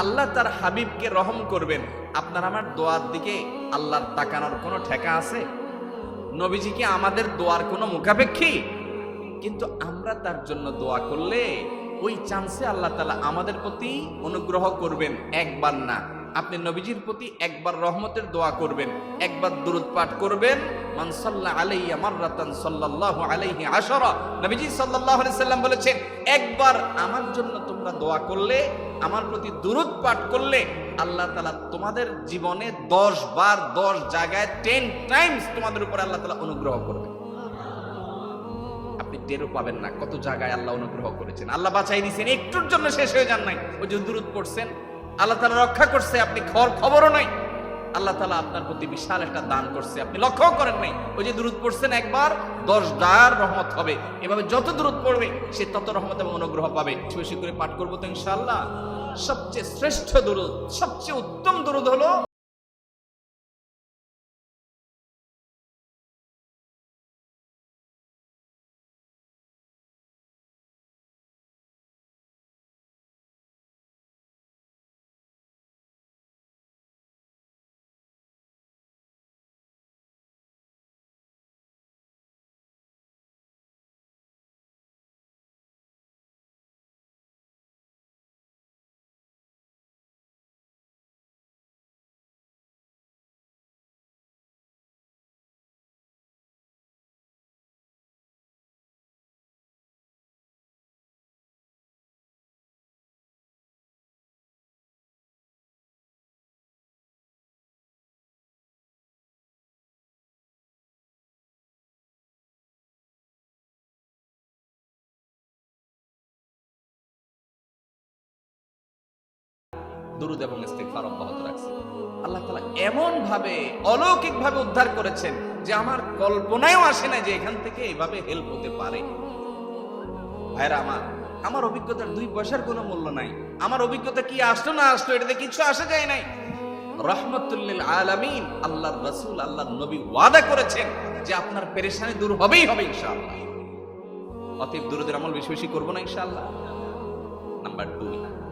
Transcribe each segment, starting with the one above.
আল্লাহ তার হাবিবকে রহম করবেন। আপনার আমার দোয়ার দিকে আল্লাহর তাকানোর কোনো ঠেকা আছে? নবীজি কি আমাদের দোয়ার কোনো মুখাপেক্ষী? কিন্তু আমরা তার জন্য দোয়া করলে ওই চান্সে আল্লাহ তালা আমাদের প্রতি অনুগ্রহ করবেন, একবার না। আপনি নবীজির প্রতি একবার রহমতের দোয়া করবেন, একবার দুরুদ পাঠ করবেন। মান সাল্লা আলাইয়া মাররাতান সাল্লাল্লাহু আলাইহি আশরা। নবীজি সাল্লাল্লাহু আলাইহি সাল্লাম বলেছেন, একবার আমার জন্য তোমরা দোয়া করলে আমার প্রতি দূরত পাঠ করলে আল্লাহ তালা তোমাদের জীবনে 10 বার 10 জায়গায় টেন টাইমস তোমাদের উপর আল্লাহ তালা অনুগ্রহ করবে। আপনি টেরও পাবেন না কত জায়গায় আল্লাহ অনুগ্রহ করেছেন। আল্লাহ বাঁচাই দিয়েছেন একটুর জন্য শেষ হয়ে যান নাই। ওই যে দূরত পড়ছেন, আল্লাহ তালা রক্ষা করছে, আপনি খবর খবরও নাই। আল্লাহ তালা আপনার প্রতি বিশাল একটা দান করছে। আপনি লক্ষ্য করেন নাই, ওই যে দূরত পড়ছেন একবার, দশ দার রহমত হবে। এভাবে যত দূরত পড়বে, সে তত রহমত এবং অনুগ্রহ পাবে। বেশি করে পাঠ করব তো ইনশাল্লাহ সবচেয়ে শ্রেষ্ঠ দূরত সবচেয়ে উত্তম দূরত হলো দুরুদ এবং ইস্তেগফার অব্যাহত রাখছে। আল্লাহ তাআলা এমন ভাবে অলৌকিক ভাবে উদ্ধার করেছেন যে আমার কল্পনায়ও আসে না যে এখান থেকে এইভাবে হেল্প হতে পারে। ভাইরা আমার আমার অভিজ্ঞতার দুই পয়সার কোনো মূল্য নাই। আমার অভিজ্ঞতা কি আসলো না আসলো, এটাতে কিছু আসা যায় নাই। রহমতুল্লিল আলামিন, আল্লাহর রাসূল, আল্লাহর নবী ওয়াদা করেছেন যে আপনার পেরেশানি দূর হবেই হবে ইনশাআল্লাহ। অতএব দুরুদের আমল বেশি বেশি করব না ইনশাআল্লাহ। নাম্বার দুই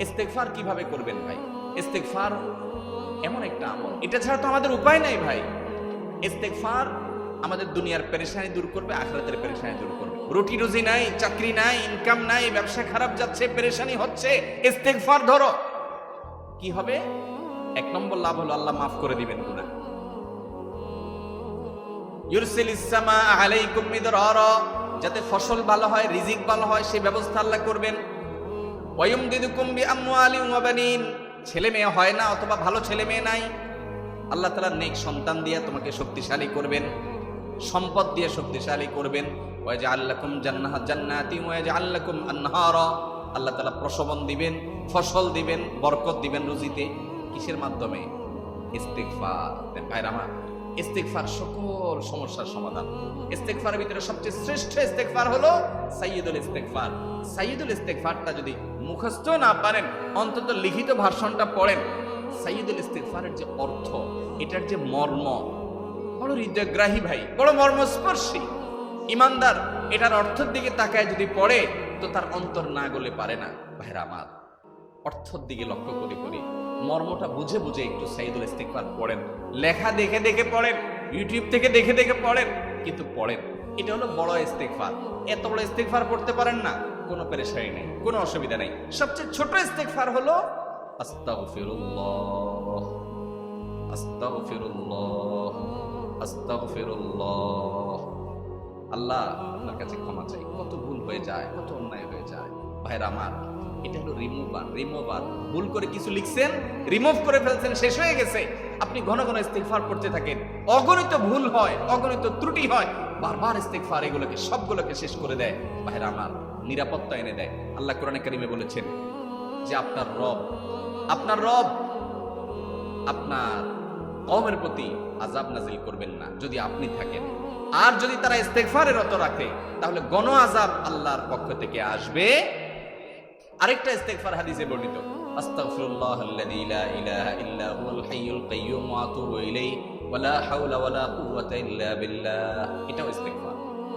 দিবে ইস্তেগফার কীভাবে করবেন ভাই? ইস্তেগফার এমন একটা আমল। এটা ছাড়া তো আমাদের উপায় নাই ভাই। ইস্তেগফার আমাদের দুনিয়ার পেরেশানি দূর করবে, আখরাতের পেরেশানি দূর করবে। রুটি রুজি নাই, চাকরি নাই ইনকাম নাই, ব্যবসা খারাপ যাচ্ছে, পেরেশানি হচ্ছে, ইস্তেগফার ধরো। কি হবে? এক নম্বর লাভ হলো আল্লাহ মাফ করে দিবেন গুনাহ। যাতে ফসল ভালো হয়, রিজিক ভালো হয় সেই ব্যবস্থা আল্লাহ করবেন। ওয়ায়ুমদিদুকুম বিআমওয়ালিন ওয়া বানিন। ছেলে মেয়ে হয় না অথবা ভালো ছেলে মেয়ে নাই। আল্লাহ তাআলা নেক সন্তান দিয়ে তোমাকে শক্তিশালী করবেন, সম্পদ দিয়ে শক্তিশালী করবেন। ওয়াজআল লাকুম জান্নাহ জান্নাতি ওয়াজআল লাকুম আনহারা। আল্লাহ তাআলা প্রসবন দিবেন, ফসল দিবেন, বরকত দিবেন রুজিতে। কিসের মাধ্যমে? ইস্তিগফার। ভাইরা আমার, ইস্তেগফার সকল সমস্যার সমাধান। ইস্তেগফারের ভিতরে সবচেয়ে শ্রেষ্ঠ ইস্তেকফার হলো সাইয়্যিদুল ইস্তেগফার। সাইয়্যিদুল ইস্তেগফারটা যদি মুখস্থ না পারেন, অন্তত লিখিত ভাষণটা পড়েন। সাইয়দুল ইস্তেগফারের যে অর্থ, এটার যে মর্ম, বড় হৃদয়গ্রাহী ভাই, বড় মর্মস্পর্শী। ইমানদার, এটার অর্থের দিকে তাকায় যদি পড়ে, তো তার অন্তর না গলে পারে না। ভাইরা অর্থর দিকে লক্ষ্য করে করি মর্মটা বুঝে বুঝে একটু সাইদুল ইস্তেকবার পড়েন। লেখা দেখে দেখে পড়েন, ইউটিউব থেকে দেখে দেখে পড়েন, কিন্তু পড়েন। এটা হলো বড় ইস্তেকফার এত বড় ইস্তেকফার পড়তে পারেন না। কোনো পেরেশানি নেই, কোনো অসুবিধা নেই। সবচেয়ে ছোট ইস্তেকফার হলো আস্তাগফিরুল্লাহ আস্তাগফিরুল্লাহ আস্তাগফিরুল্লাহ। আল্লাহ আপনার কাছে ক্ষমা চাই। কত ভুল হয়ে যায়, কত অন্যায় হয়ে যায়। ভাইরা আমার, এটা হলো রিমুভার রিমুভার ভুল করে কিছু লিখছেন রিমুভ করে ফেলছেন, শেষ হয়ে গেছে। আপনি ঘন ঘন ইস্তেগফার করতে থাকেন। অগণিত ভুল হয়, অগণিত ত্রুটি হয়, বারবার ইস্তেগফার এগুলোকে, সবগুলোকে শেষ করে দেয়। ভাইরা আমার নিরাপত্তা এনে দেয়। আল্লাহ কোরআনে কারিমে বলেছেন যে আপনার রব আপনার রব আপনার কওমের প্রতি আজাব নাজিল করবেন না, যদি আপনি থাকেন। আর যদি তারা ইস্তেগফারে রত রাখে, তাহলে গণ আজাব আল্লাহর পক্ষ থেকে আসবে। আরেকটা ইস্তেগফার হাদিসে বর্ণিত, আস্তাগফিরুল্লাহ আল্লাযী লা ইলাহা ইল্লা হুয়াল হাইয়ুল কাইয়্যুম ওয়া আতুবু ইলাইহি ওয়া লা হাওলা ওয়া লা কুওয়াতা এটাও ইস্তেগফার।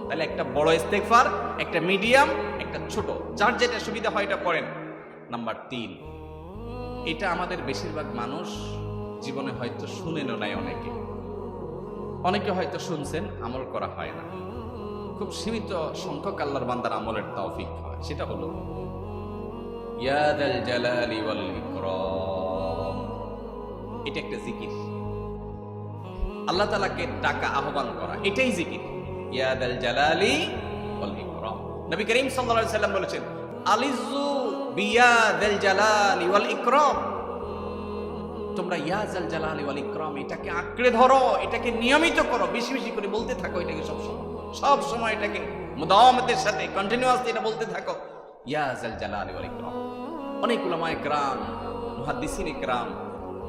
তাহলে একটা বড় ইস্তেগফার, একটা মিডিয়াম, একটা ছোট। যার যেটা সুবিধা হয় এটা পড়েন নাম্বার তিন, এটা আমাদের বেশিরভাগ মানুষ জীবনে হয়তো শুনেনও নাই অনেকে। অনেকে হয়তো শুনছেন, আমল করা হয় না। খুব সীমিত সংখ্যক আল্লাহর বান্দার আমলের তৌফিক হয়। সেটা হলো ইয়াদাল জালালি ওয়াল ইকরাম। এটা একটা জিকির। আল্লাহ তাআলাকে টাকা আহ্বান করা, এটাই জিকির। ইয়াদাল জালালি ওয়াল ইকরাম নবী করিম সাল্লাল্লাহু আলাইহি সাল্লাম বলেছেন আলিজু বিয়াদাল জালালি ওয়াল ইকরাম তোমরা ইয়াজাল জালালি ওয়াল ইকরাম এটাকে আঁকড়ে ধরো এটাকে নিয়মিত করো বেশি বেশি করে বলতে থাকো এটাকে সব সময় সব সময় এটাকে মুদাওয়ামতের সাথে কন্টিনিউয়াসলি এটা বলতে থাকো ইয়াজাল জালালি ওয়াল ইকরাম অনেক উলামায়ে کرام মুহাদ্দিসিন کرام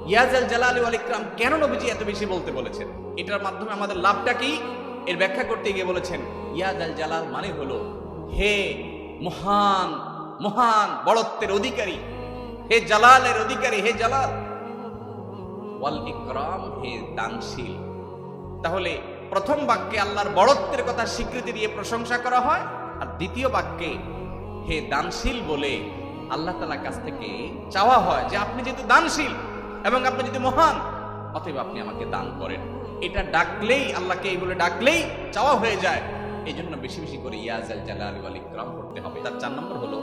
ইয়াজাল জালালি ওয়াল ইকরাম কেন নবীজি এত বেশি বলতে বলেছেন এটার মাধ্যমে আমাদের লাভটা কি এর ব্যাখ্যা করতে গিয়ে বলেছেন ইয়াজাল জালাল মানে হলো, হে মহান মহান বড়ত্বের অধিকারী, হে জালালের অধিকারী, হে জালাল, ওয়াল ইকরাম, হে দানশীল। তাহলে প্রথম বাক্যে আল্লাহর বড়ত্বের কথা স্বীকৃতি দিয়ে প্রশংসা করা হয়, আর দ্বিতীয় বাক্যে হে দানশীল বলে আল্লাহ তালার কাছ থেকে চাওয়া হয় যে আপনি যেহেতু দানশীল এবং আপনি যদি মহান, অতএব আপনি আমাকে দান করেন। এটা ডাকলেই, আল্লাহকে এই বলে ডাকলেই চাওয়া হয়ে যায়। এই জন্য বেশি বেশি করে ইয়াজাল জালাল ওয়াল ইকরাম করতে হবে। তার চার নম্বর হলো,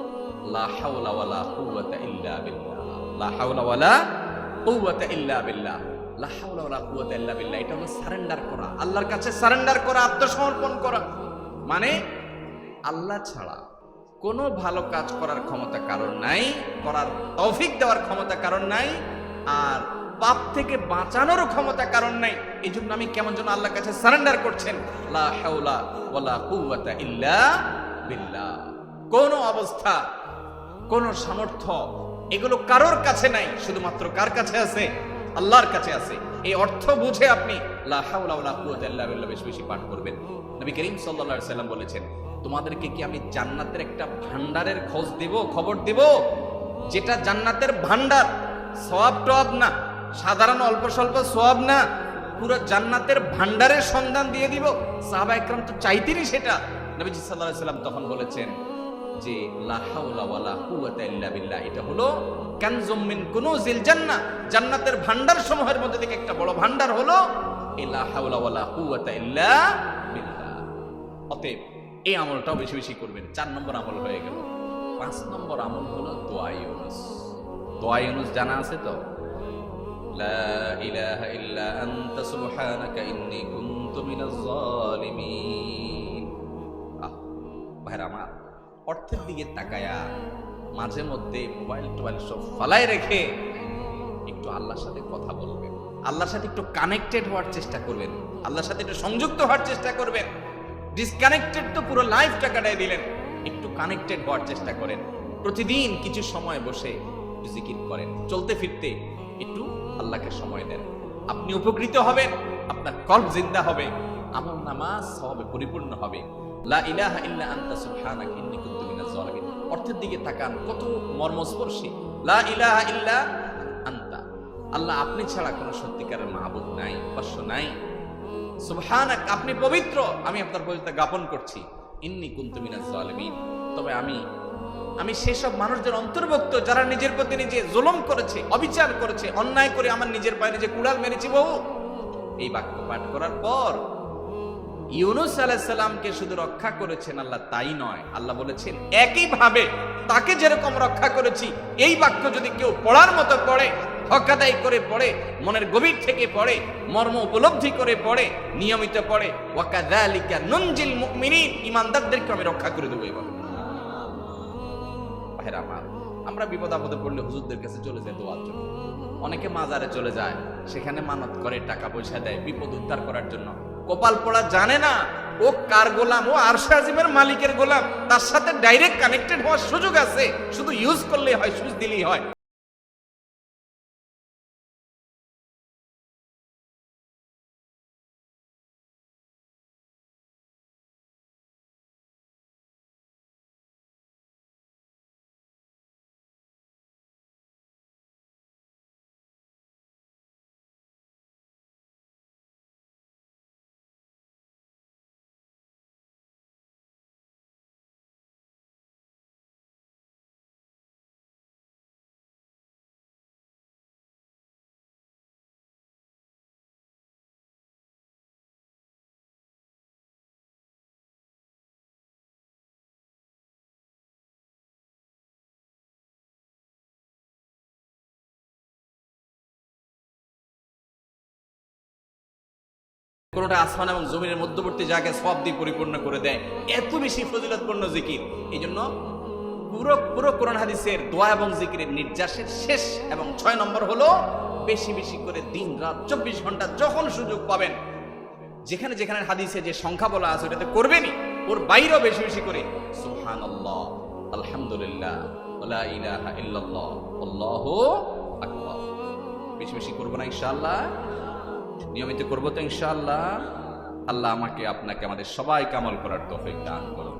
লা হাওলা ওয়ালা কুওয়াতা ইল্লা বিল্লাহ। লা হাওলা ওয়ালা কুওয়াতা ইল্লা বিল্লাহ। লা হাওলা ওয়ালা কুওয়াতা ইল্লা বিল্লাহ। এটা হলো সারেন্ডার করা। আল্লাহর কাছে সারেন্ডার করা, আত্মসমর্পণ করা। মানে আল্লাহ ছাড়া কোনো ভালো কাজ করার ক্ষমতা কারণ নাই, করার তৌফিক দেওয়ার ক্ষমতা কারণ নাই, আর পাপ থেকে বাঁচানোরও ক্ষমতা কারণ নাই। এই জন্য আমি কেমন যেন আল্লাহর কাছে সারেন্ডার করছেন। লা হাওলা ওয়ালা কুওয়াতা ইল্লা কোন অবস্থা, কোন সামর্থ্য এগুলো কারোর কাছে নাই, শুধুমাত্র কার কাছে আছে? আল্লাহর কাছে আছে। এই অর্থ বুঝে আপনি লা হাওলা ওয়ালা কুওয়াতা ইল্লা বিল্লাহ বেশি বেশি পাঠ করবেন। নবী করিম সাল্লাল্লাহু আলাইহি সাল্লাম বলেছেন, তোমাদেরকে কি আমি জান্নাতের একটা ভান্ডারের খোঁজ দেব, খবর দেব? যেটা জান্নাতের ভান্ডার সওয়াব টওয়াব না। সাধারণ অল্প স্বল্প সওয়াব না, পুরো জান্নাতের ভান্ডারের সন্ধান দিয়ে দিব। সাহাবা একরাম তো চাইতেনই সেটা। নবীজি আলাইহি সাল্লাম তখন বলেছেন যে বিল্লাহ, এটা হলো কানজুম মিন কুনুজিল জান্নাহ। জান্নাতের ভান্ডার সমূহের মধ্যে থেকে একটা বড় ভান্ডার হলো অতএব এই আমলটাও বেশি বেশি করবেন, চার নম্বর আমল হয়ে গেল। পাঁচ নম্বর আমল হলো দোয়া ইউনুস। দোয়া ইউনুস জানা আছে তো? আনতা সুবহানাকা ইন্নী কুনতু মিনাজ জালিমিন আহ, ভাইরা আমার অর্থের দিকে তাকায়া মাঝে মধ্যে মোবাইল টোবাইল সব ফালাই রেখে একটু আল্লাহর সাথে কথা বলবেন। আল্লাহর সাথে একটু কানেক্টেড হওয়ার চেষ্টা করবেন। আল্লাহর সাথে একটু সংযুক্ত হওয়ার চেষ্টা করবেন। ডিসকানেক্টেড তো পুরো লাইফটা কাটাই দিলেন। একটু কানেক্টেড হওয়ার চেষ্টা করেন। প্রতিদিন কিছু সময় বসে জিকির করেন। চলতে ফিরতে একটু আল্লাহকে সময় দেন। আপনি উপকৃত হবেন, আপনার কল্প জিন্দা হবে আমল নামাজ হবে পরিপূর্ণ হবে। লা ইলাহা ইল্লা আনতা সুবহানাকা, ইন্নী কুনতু মিনাজ জালিমিন অর্থের দিকে তাকান, কত মর্মস্পর্শী। লা ইলাহা ইল্লা আনতা। আল্লাহ আপনি ছাড়া কোনো সত্যিকারের মাহবুব নাই, উপাস্য নাই। সুবহানাক, আপনি পবিত্র। আমি আপনার পবিত্রতা জ্ঞাপন করছি। ইন্নি কুনতু মিনাজ জালিমিন তবে আমি আমি সেসব মানুষদের অন্তর্ভুক্ত যারা নিজের প্রতি নিজে জুলুম করেছে, অবিচার করেছে, অন্যায় করে আমার নিজের পায়ে নিজে কুড়াল মেরেছি বহু এই বাক্য পাঠ করার পর ইউনুস আলাইসাল্লামকে শুধু রক্ষা করেছেন আল্লাহ, তাই নয়। আল্লাহ বলেছেন, একইভাবে তাকে যেরকম রক্ষা করেছি, এই বাক্য যদি কেউ পড়ার মতো পড়ে, হকাদাই করে পড়ে, মনের গভীর থেকে পড়ে, মর্ম উপলব্ধি করে পড়ে, নিয়মিত পড়ে ওয়াকাদালিকা নুনজিল মুমিনিন, ইমানদারদেরকে আমি রক্ষা করে দেবো এভাবে ভাইরা আমার আমরা বিপদ আপদে পড়লে হুজুরদের কাছে চলে যায় দোয়ার জন্য। অনেকে মাজারে চলে যায়, সেখানে মানত করে, টাকা পয়সা দেয়, বিপদ উদ্ধার করার জন্য। কপাল পড়া জানে না, ও কার গোলাম, ও আরশা আজিমের মালিকের গোলাম, তার সাথে ডাইরেক্ট কানেক্টেড হওয়ার সুযোগ আছে। শুধু ইউজ করলেই হয়, সুইচ দিলেই হয়। কোনটা আসমান এবং জমিনের মধ্যবর্তী জায়গায় সব দিয়ে পরিপূর্ণ করে দেয়। এত বেশি ফজিলতপূর্ণ জিকির। এই জন্য পুরো পুরো কোরআন হাদিসের দোয়া এবং জিকিরের নির্যাসের শেষ এবং ছয় নম্বর হলো বেশি বেশি করে দিন রাত চব্বিশ ঘণ্টা যখন সুযোগ পাবেন, যেখানে যেখানে হাদিসে যে সংখ্যা বলা আছে ওটাতে করবেনই। ওর বাইরেও বেশি বেশি করে সুহান আলহামদুলিল্লাহ ওলা ইলাহা ইল্লাল্লাহ, আল্লাহু আকবার। বেশি বেশি করব না ইনশাআল্লাহ। নিয়মিত করব তো ইনশাল্লাহ আল্লাহ আমাকে আপনাকে আমাদের সবাই কামল করার তৌফিক দান করুন